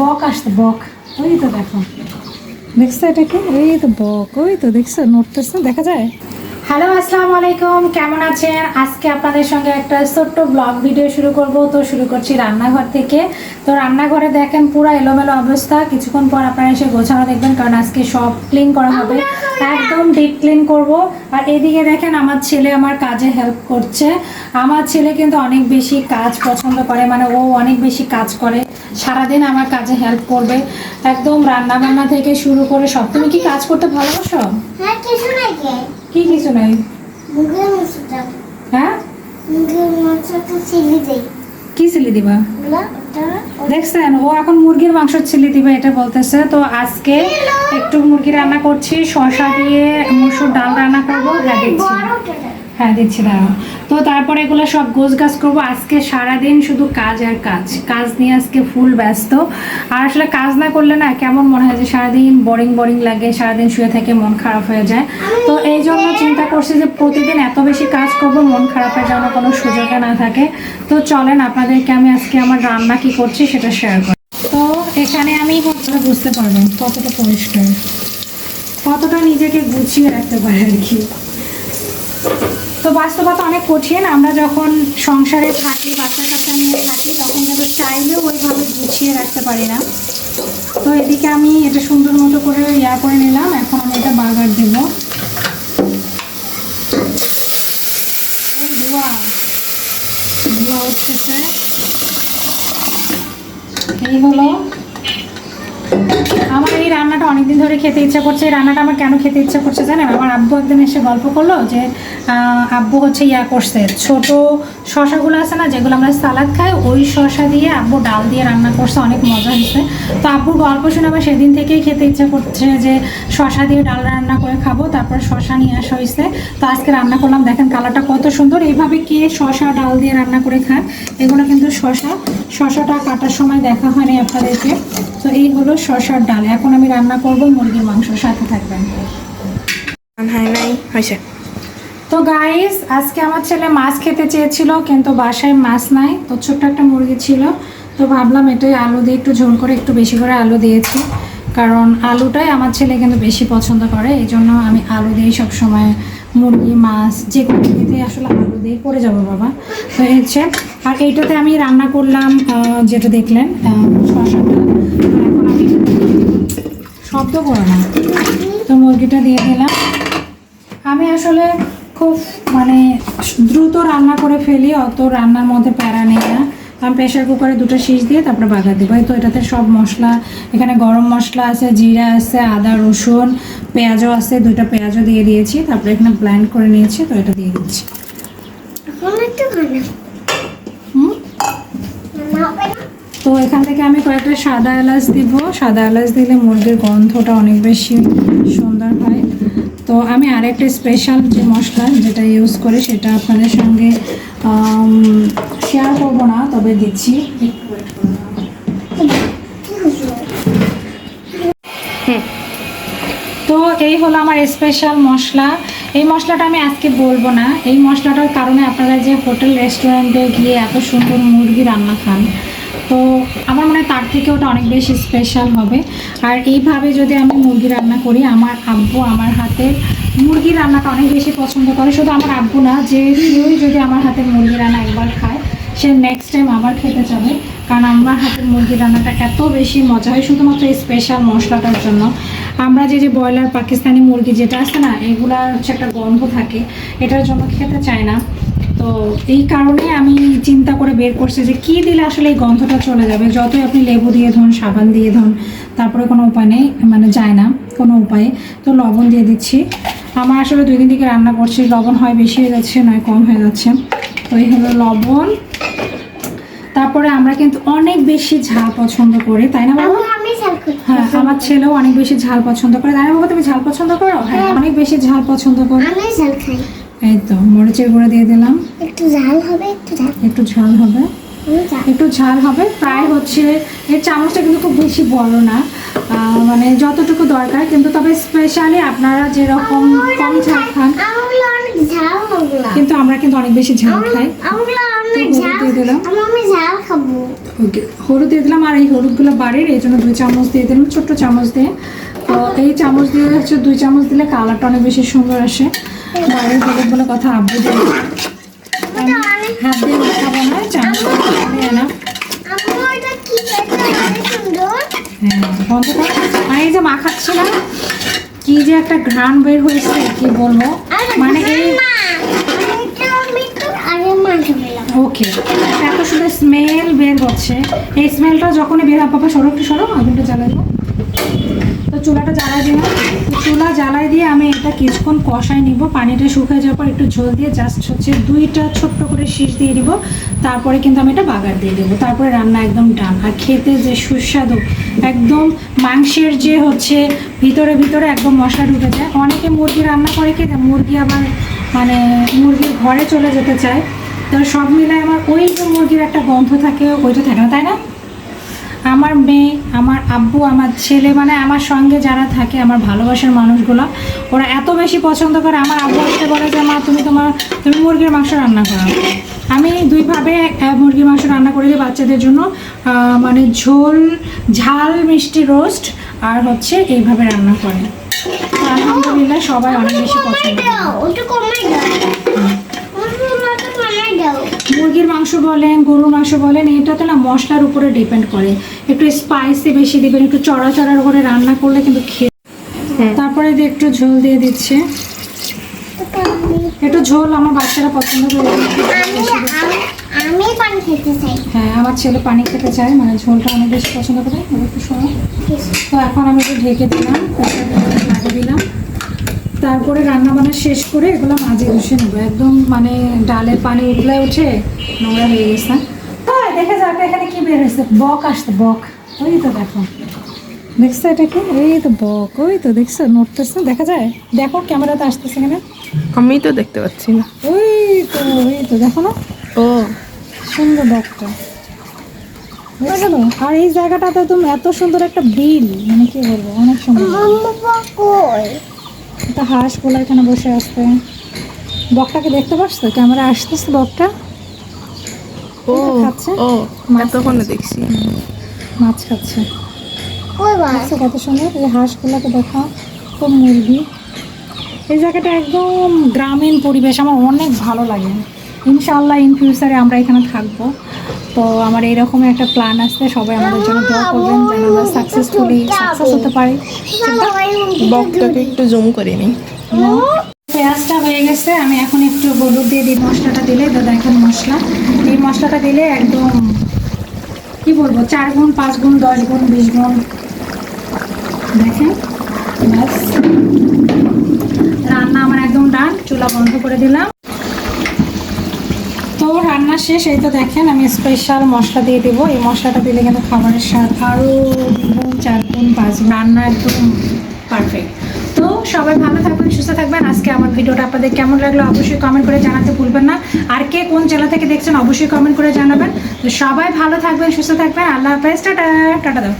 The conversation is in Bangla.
বক বক। ওই তো দেখো। দেখছ এটাকে? এই তো বক, ওই তো দেখছ, নড়তেছে, দেখা যায়? হ্যালো আসসালামু আলাইকুম। কেমন আছেন? আজকে আপনাদের সঙ্গে একটা ছোট্ট ব্লগ ভিডিও শুরু করব। তো শুরু করছি রান্নাঘর থেকে। তো রান্নাঘরে দেখেন পুরো এলোমেলো অবস্থা। কিছুক্ষণ পর আপনারা এসে গোছানো দেখবেন কারণ আজকে সব ক্লিন করা হবে। একদম ডিপ ক্লিন করব। আর এদিকে দেখেন আমার ছেলে আমার কাজে হেল্প করছে। আমার ছেলে কিন্তু অনেক বেশি কাজ পছন্দ করে। মানে ও অনেক বেশি কাজ করে। সারাদিন আমার কাজে হেল্প করবে। একদম রান্না বান্না থেকে শুরু করে সব। তুমি কি কাজ করতে ভালোবাসো? হ্যাঁ কিছু নাই কে কিছু নাই? হ্যাঁ? ছিলি কি সিলি দিবা? দেখছেন ও এখন মুরগির মাংস দিবে এটা বলতেছে। তো আজকে একটু মুরগি রান্না করছি শসা দিয়ে মুসুর ডাল রান্না করব হ্যাঁ হ্যাঁ দিচ্ছি, দাঁড়াও। তো তারপরে এগুলো সব গোছ গাছ করব। আজকে সারাদিন শুধু কাজ আর কাজ। কাজ নিয়ে আজকে ফুল ব্যস্ত। আর আসলে কাজ না করলে না কেমন মনে হয় যে সারাদিন বোরিং বোরিং লাগে, সারাদিন শুয়ে থেকে মন খারাপ হয়ে যায়। তো এই জন্য চিন্তা করছি যে প্রতিদিন এত বেশি কাজ করব, মন খারাপের যেন কোনো সুযোগে না থাকে। তো চলেন, আপনাদেরকে আমি আজকে আমার রান্না কি করছি সেটা শেয়ার করি। তো এখানে আমি হচ্ছে, বুঝতে পারবেন কতটা পরিষ্কার। কতটা নিজেকে গুছিয়ে রাখতে পারে আর কি। তো বাস্তবতা অনেক কঠিন। আমরা যখন সংসারে থাকি বাচ্চা কাচ্চা নিয়ে থাকি, তখন কিন্তু চাইলেও ওইভাবে গুছিয়ে রাখতে পারি না। তো এদিকে আমি এটা সুন্দর মতো করে ইয়া করে নিলাম। এখন আমি এটা বার্গার দেব। এই হলো আমার এই রান্নাটা অনেকদিন ধরে খেতে ইচ্ছা করছে। এই রান্নাটা আমার কেন খেতে ইচ্ছা করছে জানেন? আমার আব্বু একদিন এসে গল্প করল যে আব্বু হচ্ছে ইয়া করছে, ছোট শশাগুলো আছে না, যেগুলো আমরা সালাদ খাই, ওই শশা দিয়ে আব্বু ডাল দিয়ে রান্না করছে, অনেক মজা হয়েছে। তো আব্বুর গল্প শুনে আমার সেদিন থেকেই খেতে ইচ্ছা করছে যে, শশা দিয়ে ডাল রান্না করে খাব, তারপর শশা নিয়ে আসা হয়েছে। তো আজকে রান্না করলাম, দেখেন কালারটা কত সুন্দর। এইভাবে কে শশা ডাল দিয়ে রান্না করে খান, এগুলো কিন্তু শশা। শশাটা কাটার সময় দেখা হয়নি আপনাদেরকে। তো এই হলো শশার ডাল। এখন আমি রান্না করব মুরগির মাংস সাথে থাকবেন। হয় নাই হয়েছে। তো গাইস আজকে আমার ছেলে মাছ খেতে চেয়েছিল কিন্তু বাসায় মাছ নাই তো ছোট্ট একটা মুরগি ছিল। তো ভাবলাম এটাই আলু দিয়ে একটু ঝোল করে একটু বেশি করে আলু দিয়েছি। কারণ আলুটাই আমার ছেলে কিন্তু বেশি পছন্দ করে এই জন্য আমি আলু দিয়েই সবসময় মুরগি মাছ যে কোনো দিতে আসলে আলু দিয়ে করে যাব বাবা। তো হচ্ছে আর এইটাতে আমি রান্না করলাম যেটা দেখলেন শসাটা আমি শব্দ করো না। তো মুরগিটা দিয়ে দিলাম। আমি আসলে খুব মানে দ্রুত রান্না করে ফেলি, অত রান্নার মধ্যে প্যারা নেই না। আমি প্রেশার কুকারে দুটো শীষ দিয়ে তারপরে বাগা দেবো। তো এটাতে সব মশলা, এখানে গরম মশলা আছে, জিরা আছে, আদা, রসুন, পেঁয়াজও আছে দুটো পেঁয়াজও দিয়ে দিয়েছি। তারপরে এখানে ব্ল্যান্ড করে নিয়েছি, তো এটা দিয়ে দিচ্ছি এখন একটু খানা হুম না হবে না তো এখান থেকে আমি কয়েকটা সাদা এলাচ দিব। সাদা এলাচ দিলে মুরগির গন্ধটা অনেক বেশি সুন্দর হয়। তো আমি আরেকটা স্পেশাল যে মশলা যেটা ইউজ করি, সেটা আপনাদের সঙ্গে শেয়ার করব না, তবে দিচ্ছি। তো এই হলো আমার স্পেশাল মশলা। এই মশলাটা আমি আজকে বলব না। এই মশলাটার কারণে আপনারা যে হোটেল রেস্টুরেন্টে গিয়ে এত সুন্দর মুরগি রান্না খান তো আমার মনে হয় তার থেকে ওটা অনেক বেশি স্পেশাল হবে। আর এইভাবে যদি আমি মুরগি রান্না করি, আমার আব্বু আমার হাতের মুরগি রান্নাটা অনেক বেশি পছন্দ করে। শুধু আমার আব্বু না, যে কেউই যদি আমার হাতের মুরগি রান্না একবার খায়, সে নেক্সট টাইম আবার খেতে যাবে। কারণ আমার হাতের মুরগি রান্নাটা এত বেশি মজা হয়, শুধুমাত্র এই স্পেশাল মশলাটার জন্য। আমরা যে যে ব্রয়লার পাকিস্তানি মুরগি যেটা আছে না, এগুলার হচ্ছে একটা গন্ধ থাকে, এটার জন্য খেতে চায় না। তো এই কারণে আমি চিন্তা করে বের করছি যে কি দিলে আসলে এই গন্ধটা চলে যাবে। যতই আপনি লেবু দিয়ে ধন সাবান দিয়ে ধন তারপরে কোনো উপায় নেই মানে যায় না কোনো উপায়ে। তো লবণ দিয়ে দিচ্ছি। আমার আসলে দুই দিন থেকে রান্না করছি লবণ হয় বেশি হয়ে যাচ্ছে নয় কম হয়ে যাচ্ছে। তো এই হলো লবণ। তারপরে আমরা কিন্তু অনেক বেশি ঝাল পছন্দ করি তাই না বাবা? হ্যাঁ আমার ছেলেও অনেক বেশি ঝাল পছন্দ করে। তাই না বাবা তুমি ঝাল পছন্দ করো? হ্যাঁ অনেক বেশি ঝাল পছন্দ করো। এই তো মরিচের গুঁড়ো দিয়ে দিলাম। একটু ঝাল হবে একটু ঝাল। একটু ঝাল হবে। একটু ঝাল হবে প্রায় হচ্ছে এর চামচটা কিন্তু খুব বেশি বড় না। মানে যতটুকু দরকার কিন্তু তবে স্পেশালি আপনারা যেরকম কম ঝাল খান কিন্তু আমরা কিন্তু অনেক বেশি ঝাল খাই। হলুদ দিয়ে দিলাম। আর এই হলুদগুলো বাড়ির এই জন্য দুই চামচ দিয়ে দিলাম ছোট্ট চামচ দিয়ে। তো এই চামচ দিয়ে হচ্ছে দুই চামচ দিলে কালারটা অনেক বেশি সুন্দর আসে। বাড়ির হলুদ বলে কথা আব্বু দিয়ে হাত দিয়ে মাখাবো না চামচ দিয়ে না হ্যাঁ এই যে মাখাচ্ছিলাম কি যে একটা ঘ্রাণ বের হয়েছে কি বলব? মানে এই মা আমি তো আমি তো আরে মা ঝামেলা ওকে এত সুন্দর স্মেল বের হচ্ছে। এই স্মেলটা যখনই বের হবে সরো একটু সরো আগুনটা জ্বালাই দাও। তো চুলাটা জ্বালাই দিলাম। চুলা জ্বালাই দিয়ে আমি এটা কিছুক্ষণ কষাই নিব। পানিটা শুকিয়ে যাওয়ার পর একটু ঝোল দিয়ে জাস্ট হচ্ছে দুইটা ছোট্ট করে শীষ দিয়ে দিব। তারপরে কিন্তু আমি এটা বাগার দিয়ে দেবো। তারপরে রান্না একদম ডান। আর খেতে যে সুস্বাদু, একদম মাংসের যে হচ্ছে ভিতরে ভিতরে একদম মশলা ঢুকে যায়। অনেকে মুরগি রান্না করে কি মুরগি আবার মানে মুরগির ঘরে চলে যেতে চায়। তো সব মিলায় আমার ওই যে মুরগির একটা গন্ধ থাকে, ওইটা থাকে না, তাই না? আমার মেয়ে, আমার আব্বু, আমার ছেলে মানে আমার সঙ্গে যারা থাকে, আমার ভালোবাসার মানুষগুলো, ওরা এত বেশি পছন্দ করে। আমার আব্বু আসতে বলে যে, মা, তুমি তোমার, তুমি মুরগির মাংস রান্না করো। আমি দুইভাবে মুরগির মাংস রান্না করে দিই বাচ্চাদের জন্য। মানে ঝোল, ঝাল, মিষ্টি রোস্ট, আর হচ্ছে এইভাবে রান্না করে। আলহামদুলিল্লাহ সবাই অনেক বেশি পছন্দ করে দাও ওটা কমাই দাও ওটা কমাই দাও মুরগির মাংস বলেন গরুর মাংস বলেন এটা তো না মশলার উপরে ডিপেন্ড করে। একটু স্পাইসি বেশি দিবেন একটু চড়া চড়ার করে রান্না করলে কিন্তু খেয়ে তারপরে দিয়ে একটু ঝোল দিয়ে দিচ্ছে। একটু ঝোল আমার বাচ্চারা পছন্দ করে। আমি আমি- আমি পানি খেতে চাই। হ্যাঁ আমার ছেলে পানি খেতে চায় মানে ঝোলটা অনেক বেশি পছন্দ করে। একটু শোনো। তো এখন আমি একটু ঢেকে দিলাম লাগিয়ে দিলাম। তারপরে রান্না বান্না শেষ করে এগুলো মাঝে ঘষে নেব। একদম মানে ডালের পানি উঠলে উঠে নোংরা হয়ে গেছে। হ্যাঁ দেখে যাক এখানে কি বের হয়েছে। বক আসছে বক। ওই তো দেখো। দেখছ এটা কি? এই তো বক ওই তো দেখছ নড়তেছে দেখা যায়? দেখো ক্যামেরাতে আসতেছে কিনা? আমি তো দেখতে পাচ্ছি না। ওই তো ওই তো দেখো না? ও। সুন্দর বকটা। বুঝলো আর এই জায়গাটাতে তুমি এত সুন্দর একটা বিল মানে কি বলব অনেক সুন্দর। একটা হাঁস গোলা এখানে বসে আসছে বকটাকে দেখতে পাচ্ছ? ক্যামেরা আসতেছে বকটা। ও খাচ্ছে? ও মাছ এতক্ষণে খাচ্ছে। দেখছি। মাছ খাচ্ছে। দেখছ কত সুন্দর? এই হাঁসগুলোকে দেখো খুব মুরগি। এই জায়গাটা একদম গ্রামীণ পরিবেশ। আমার অনেক ভালো লাগে। ইনশাআল্লাহ ইন ফিউচারে আমরা এখানে থাকব। তো আমার এইরকম একটা প্ল্যান আসছে সবাই আমাদের জন্য দোয়া করবেন যেন আমরা সাকসেসফুলি সাকসেস হতে পারি। বকটাকে একটু জুম করে নিই। পেঁয়াজটা হয়ে গেছে আমি এখন একটু হলুদ দিয়ে দিই মশলাটা দিলে তো দেখেন মশলা। এই মশলাটা দিলে একদম কি বলব চার গুণ পাঁচ গুণ দশ গুণ বিশ গুণ দেখেন ব্যাস। রান্না আমার একদম ডান চুলা বন্ধ করে দিলাম। রান্না শেষ, এই তো দেখেন আমি স্পেশাল মশলা দিয়ে দেবো। এই মশলাটা দিলে কিন্তু খাবারের স্বাদ আরও দ্বিগুণ চার গুণ পাঁচ রান্না একদম পারফেক্ট তো সবাই ভালো থাকবেন, সুস্থ থাকবেন। আজকে আমার ভিডিওটা আপনাদের কেমন লাগল অবশ্যই কমেন্ট করে জানাতে ভুলবেন না। আর কে কোন জেলা থেকে দেখছেন, অবশ্যই কমেন্ট করে জানাবেন। তো সবাই ভালো থাকবেন, সুস্থ থাকবেন। আল্লাহ হাফেজ, টাটা টাটা দাও।